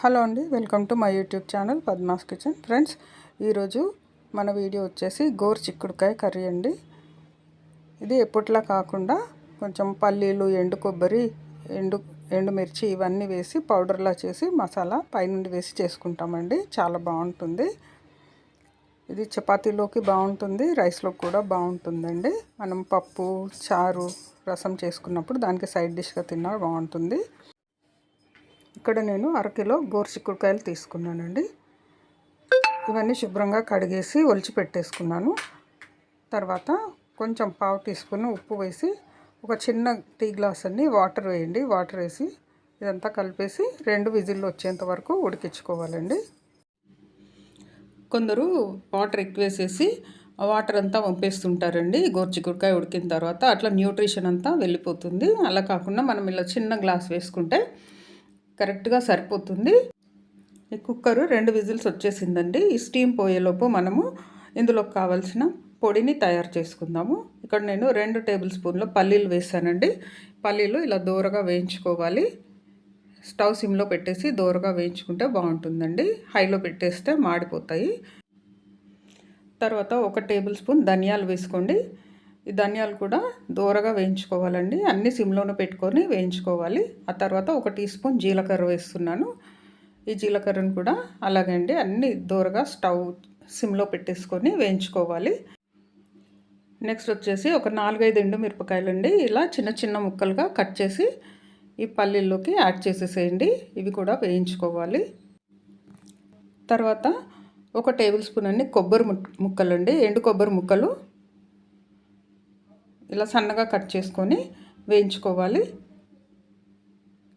Hello అండి welcome to my YouTube channel Padma's kitchen. Friends ఈరోజు మన వీడియో వచ్చేసి గోరు చిక్కుడుకాయ కర్రీ అండి. ఇది ఎప్పట్లా కాకుండా కొంచెం పల్లీలు ఎండు కొబ్బరి ఎండు ఎండుమిర్చి ఇవన్నీ వేసి పౌడర్లా చేసి మసాలా పైనుండి వేసి చేసుకుంటామండి. చాలా బాగుంటుంది. ఇది చపాతీలోకి బాగుంటుంది రైస్లోకి కూడా బాగుంటుందండి. మనం పప్పు చారు రసం చేసుకున్నప్పుడు దానికి సైడ్ డిష్గా తిన్నా బాగుంటుంది. ఇక్కడ నేను అరకిలో గోరుచిక్కుడుకాయలు తీసుకున్నానండి. ఇవన్నీ శుభ్రంగా కడిగేసి ఒలిచి పెట్టేసుకున్నాను. తర్వాత కొంచెం పావు టీ స్పూన్ ఉప్పు వేసి ఒక చిన్న టీ గ్లాస్ అన్ని వాటర్ వేయండి. వాటర్ వేసి ఇదంతా కలిపేసి రెండు విజిల్లు వచ్చేంత వరకు ఉడికించుకోవాలండి. కొందరు వాటర్ ఎక్కువ వేసేసి వాటర్ అంతా పంపేస్తుంటారండి గోర్చికుడికాయ ఉడికిన తర్వాత అట్లా న్యూట్రిషన్ అంతా వెళ్ళిపోతుంది. అలా కాకుండా మనం ఇలా చిన్న గ్లాస్ వేసుకుంటే కరెక్ట్గా సరిపోతుంది. ఈ కుక్కరు రెండు విజిల్స్ వచ్చేసిందండి. ఈ స్టీమ్ పోయేలోపు మనము ఇందులో కావాల్సిన పొడిని తయారు చేసుకుందాము. ఇక్కడ నేను రెండు టేబుల్ స్పూన్లు పల్లీలు వేసానండి. పల్లీలు ఇలా దూరగా వేయించుకోవాలి. స్టవ్ సిమ్లో పెట్టేసి దూరగా వేయించుకుంటే బాగుంటుందండి. హైలో పెట్టేస్తే మాడిపోతాయి. తర్వాత ఒక టేబుల్ స్పూన్ ధనియాలు వేసుకోండి. ఈ ధనియాలు కూడా దూరగా వేయించుకోవాలండి. అన్ని సిమ్లోనే పెట్టుకొని వేయించుకోవాలి. ఆ తర్వాత ఒక టీ స్పూన్ జీలకర్ర వేస్తున్నాను. ఈ జీలకర్రను కూడా అలాగే అండి అన్ని దూరగా స్టవ్ సిమ్లో పెట్టేసుకొని వేయించుకోవాలి. నెక్స్ట్ వచ్చేసి ఒక నాలుగైదు ఎండు మిరపకాయలు అండి ఇలా చిన్న చిన్న ముక్కలుగా కట్ చేసి ఈ పల్లీల్లోకి యాడ్ చేసేసేయండి. ఇవి కూడా వేయించుకోవాలి. తర్వాత ఒక టేబుల్ స్పూన్ అన్ని కొబ్బరి ముక్కలు అండి ఎండు కొబ్బరి ముక్కలు ఇలా సన్నగా కట్ చేసుకొని వేయించుకోవాలి.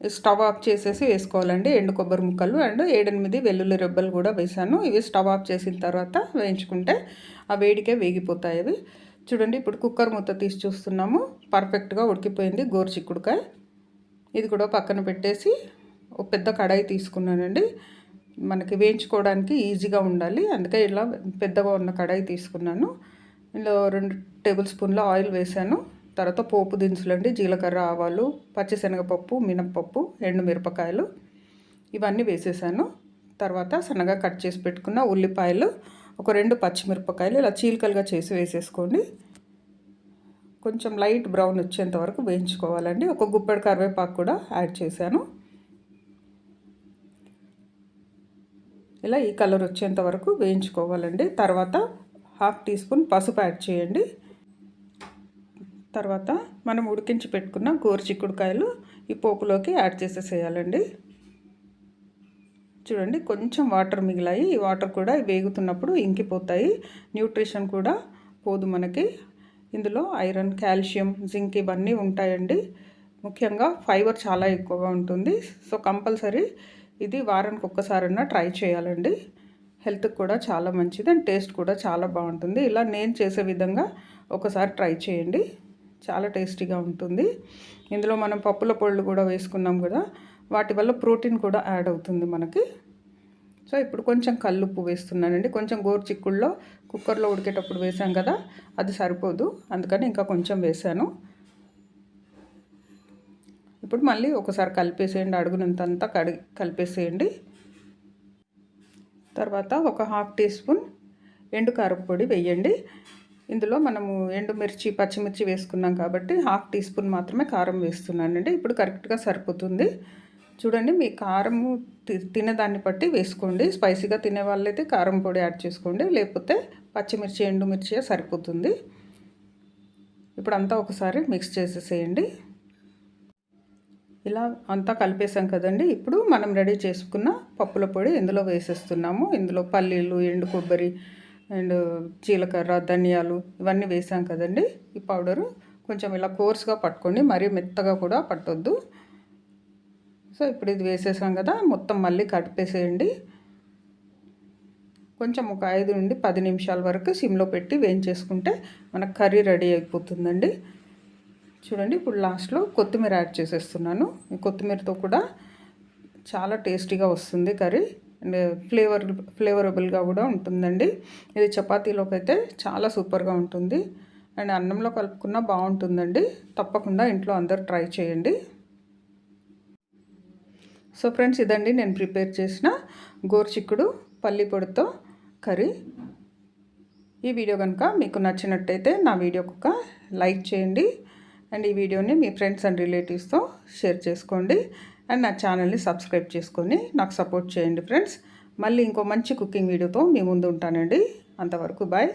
స్టవ్ ఆఫ్ చేసేసి వేసుకోవాలండి. ఎండు కొబ్బరి ముక్కలు అండ్ ఏడెనిమిది వెల్లుల్లి రెబ్బలు కూడా వేసాను. ఇవి స్టవ్ ఆఫ్ చేసిన తర్వాత వేయించుకుంటే ఆ వేడికే వేగిపోతాయి అవి. చూడండి ఇప్పుడు కుక్కర్ మూత తీసి చూస్తున్నాము. పర్ఫెక్ట్గా ఉడికిపోయింది గోరు చిక్కుడుకాయ ఇది కూడా పక్కన పెట్టేసి ఒక పెద్ద కడాయి తీసుకున్నానండి. మనకి వేయించుకోవడానికి ఈజీగా ఉండాలి. అందుకే ఇలా పెద్దగా ఉన్న కడాయి తీసుకున్నాను. ఇందులో రెండు టేబుల్ స్పూన్ల ఆయిల్ వేసాను. తర్వాత పోపు దినుసులు అండి జీలకర్ర ఆవాలు పచ్చిశనగపప్పు మినప్పప్పు ఎండు మిరపకాయలు ఇవన్నీ వేసేసాను. తర్వాత సన్నగా కట్ చేసి పెట్టుకున్న ఉల్లిపాయలు ఒక రెండు పచ్చిమిరపకాయలు ఇలా చీలికలుగా చేసి వేసేసుకోండి. కొంచెం లైట్ బ్రౌన్ వచ్చేంత వరకు వేయించుకోవాలండి. ఒక గుప్పెడు కరివేపాకు కూడా యాడ్ చేశాను. ఇలా ఈ కలర్ వచ్చేంత వరకు వేయించుకోవాలండి. తర్వాత హాఫ్ టీ స్పూన్ పసుపు యాడ్ చేయండి. తర్వాత మనం ఉడికించి పెట్టుకున్న గోరు చిక్కుడుకాయలు ఈ పోపులోకి యాడ్ చేసేసేయాలండి. చూడండి కొంచెం వాటర్ మిగిలాయి ఈ వాటర్ కూడా వేగుతున్నప్పుడు ఇంకిపోతాయి. న్యూట్రిషన్ కూడా పోదు మనకి. ఇందులో ఐరన్ కాల్షియం జింక్ ఇవన్నీ ఉంటాయండి. ముఖ్యంగా ఫైబర్ చాలా ఎక్కువగా ఉంటుంది. సో కంపల్సరీ ఇది వారానికి ఒక్కసారన్నా ట్రై చేయాలండి. హెల్త్కి కూడా చాలా మంచిది అండ్ టేస్ట్ కూడా చాలా బాగుంటుంది. ఇలా నేను చేసే విధంగా ఒకసారి ట్రై చేయండి. చాలా టేస్టీగా ఉంటుంది. ఇందులో మనం పప్పుల పొళ్ళు కూడా వేసుకున్నాం కదా వాటి వల్ల ప్రోటీన్ కూడా యాడ్ అవుతుంది మనకి. సో ఇప్పుడు కొంచెం కల్లుప్పు వేస్తున్నానండి. కొంచెం గోరు చిక్కుల్లో కుక్కర్లో ఉడికేటప్పుడు వేసాం కదా అది సరిపోదు. అందుకని ఇంకా కొంచెం వేసాను. ఇప్పుడు మళ్ళీ ఒకసారి కలిపేసేయండి. అడుగునంతంతా కడి కలిపేసేయండి. తర్వాత ఒక హాఫ్ టీ స్పూన్ ఎండు కారపొడి వేయండి. ఇందులో మనము ఎండుమిర్చి పచ్చిమిర్చి వేసుకున్నాం కాబట్టి హాఫ్ టీ స్పూన్ మాత్రమే కారం వేస్తున్నానండి. ఇప్పుడు కరెక్ట్గా సరిపోతుంది. చూడండి మీ కారము తినేదాన్ని బట్టి వేసుకోండి. స్పైసీగా తినే వాళ్ళైతే కారం పొడి యాడ్ చేసుకోండి. లేకపోతే పచ్చిమిర్చి ఎండుమిర్చి సరిపోతుంది. ఇప్పుడు అంతా ఒకసారి మిక్స్ చేసేసేయండి. ఇలా అంతా కలిపేసాం కదండి. ఇప్పుడు మనం రెడీ చేసుకున్న పప్పుల పొడి ఇందులో వేసేస్తున్నాము. ఇందులో పల్లీలు ఎండు కొబ్బరి అండ్ జీలకర్ర ధనియాలు ఇవన్నీ వేసాం కదండి. ఈ పౌడరు కొంచెం ఇలా కోర్స్గా పట్టుకోండి మరీ మెత్తగా కూడా పట్టొద్దు. సో ఇప్పుడు ఇది వేసేసాం కదా మొత్తం మళ్ళీ కడిపేసేయండి కొంచెం ఒక ఐదు నుండి పది నిమిషాల వరకు సిమ్లో పెట్టి వేయించేసుకుంటే మనకు కర్రీ రెడీ అయిపోతుందండి. చూడండి ఇప్పుడు లాస్ట్లో కొత్తిమీర యాడ్ చేసేస్తున్నాను. కొత్తిమీరతో కూడా చాలా టేస్టీగా వస్తుంది కర్రీ. అండ్ ఫ్లేవర్ ఫ్లేవరబుల్గా కూడా ఉంటుందండి. ఇది చపాతీలోకి అయితే చాలా సూపర్గా ఉంటుంది. అండ్ అన్నంలో కలుపుకున్నా బాగుంటుందండి. తప్పకుండా ఇంట్లో అందరు ట్రై చేయండి. సో ఫ్రెండ్స్ ఇదండి నేను ప్రిపేర్ చేసిన గోర్చిక్కుడు పల్లి పొడితో కర్రీ. ఈ వీడియో కనుక మీకు నచ్చినట్టయితే నా వీడియోకి ఒక లైక్ చేయండి. అండ్ ఈ వీడియోని మీ ఫ్రెండ్స్ అండ్ రిలేటివ్స్తో షేర్ చేసుకోండి. అండ్ నా ఛానల్ని సబ్స్క్రైబ్ చేసుకొని నాకు సపోర్ట్ చేయండి ఫ్రెండ్స్. మళ్ళీ ఇంకో మంచి కుకింగ్ వీడియోతో మీ ముందు ఉంటానండి. అంతవరకు బాయ్.